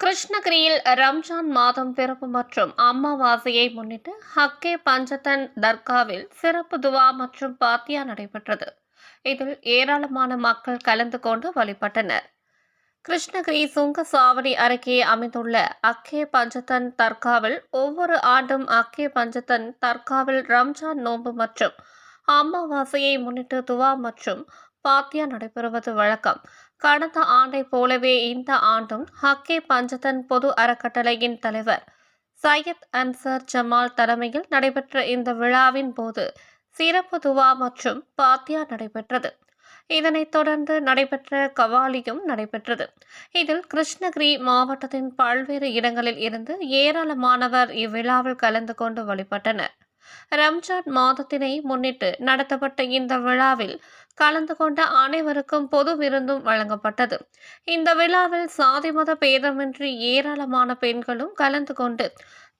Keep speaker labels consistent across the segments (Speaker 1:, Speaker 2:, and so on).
Speaker 1: கிருஷ்ணகிரியில் ரம்ஜான் மாதம் பிறப்பு மற்றும் அமாவாசையை முன்னிட்டு ஹக்கே பஞ்சதன் தர்காவில் சிறப்பு துவா மற்றும் பாத்தியா நடைபெற்றது. இதில் ஏராளமான மக்கள் கலந்து கொண்டு வழிபட்டனர். கிருஷ்ணகிரி சுங்கசாவடி அருகே அமைந்துள்ள அக்கே பஞ்சதன் தர்காவில் ஒவ்வொரு ஆண்டும் அக்கே பஞ்சதன் தர்காவில் ரம்ஜான் நோன்பு மற்றும் அமாவாசையை முன்னிட்டு துவா மற்றும் பாத்தியா நடைபெறுவது வழக்கம். கடந்த ஆண்டைப் போலவே இந்த ஆண்டும் ஹக்கே பஞ்சதன் பொது அறக்கட்டளையின் தலைவர் சையத் அன்சர் ஜமால் தலைமையில் நடைபெற்ற இந்த விழாவின் போது சிறப்பு துவா மற்றும் பாத்தியா நடைபெற்றது. இதனைத் தொடர்ந்து நடைபெற்ற கவாலியும் நடைபெற்றது. இதில் கிருஷ்ணகிரி மாவட்டத்தின் பல்வேறு இடங்களில் இருந்து ஏராளமானவர் இவ்விழாவில் கலந்து கொண்டு வழிபட்டனர். ரம்ஜான் மாதத்தினை முன்னிட்டு நடத்தப்பட்ட இந்த விழாவில் கலந்து கொண்ட அனைவருக்கும் பொது விருந்தும் வழங்கப்பட்டது. இந்த விழாவில் சாதி மத பேதமின்றி ஏராளமான பெண்களும் கலந்து கொண்டு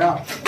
Speaker 2: Yeah.